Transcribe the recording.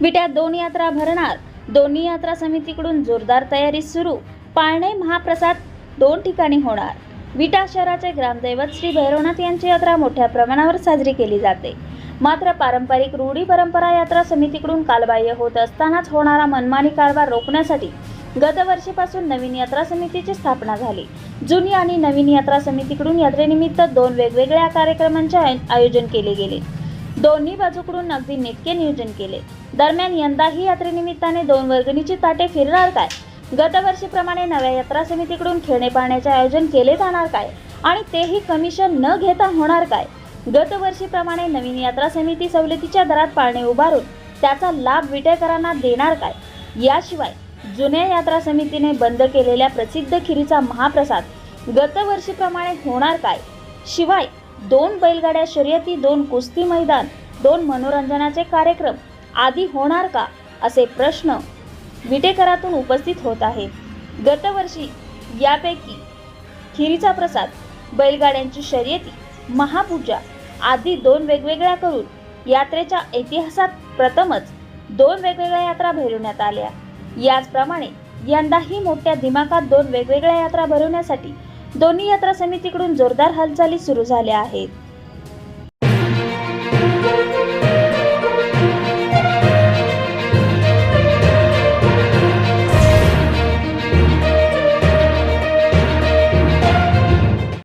विटेकरातल्या दोन यात्रा भरणार. दोन्ही यात्रा समितीकडून जोरदार तयारी सुरू. पाळणे महाप्रसाद दोन ठिकाणी होणार. विटा शहराचे ग्रामदैवत श्री भैरवनाथ यांची यात्रा मोठ्या प्रमाणावर साजरी केली जाते. मात्र पारंपरिक रूढी परंपरा यात्रा समितीकडून कालबाह्य होत असतानाच होणारा मनमानी कारभार रोखण्यासाठी गतवर्षीपासून नवीन यात्रा समितीची स्थापना झाली. जुनी आणि नवीन यात्रा समितीकडून यात्रेनिमित्त दोन वेगवेगळ्या कार्यक्रमांचे आय- आयोजन केले गेले. दोन्ही बाजूकडून अगदी नेटके नियोजन केले. दरम्यान यंदाही यात्रेनिमित्ताने दोन वर्गणीची ताटे फिरणार काय? गतवर्षीप्रमाणे नव्या यात्रा समितीकडून खेळणे पाहण्याचे आयोजन केले जाणार काय? आणि तेही कमिशन न घेता होणार काय? गतवर्षीप्रमाणे नवीन यात्रा समिती सवलतीच्या दरात पाळणे उभारून त्याचा लाभ विटेकरांना देणार काय? याशिवाय जुन्या यात्रा समितीने बंद केलेल्या प्रसिद्ध खिरीचा महाप्रसाद गतवर्षीप्रमाणे होणार काय? शिवाय दोन बैलगाड्या शर्यती दोन कुस्ती मैदान दोन मनोरंजनाचे कार्यक्रम आदी होणार का? असे प्रश्न विटेकरातून उपस्थित होत आहेत. गतवर्षी यापैकी खिरीचा प्रसाद बैलगाड्यांची शर्यती महापूजा आदी दोन वेगवेगळ्या करून यात्रेच्या इतिहासात प्रथमच दोन वेगवेगळ्या यात्रा भरवण्यात आल्या. याचप्रमाणे यंदाही मोठ्या दिमाखात दोन वेगवेगळ्या यात्रा भरवण्यासाठी दोन्ही यात्रा समितीकडून जोरदार हालचाली सुरू झाल्या आहेत.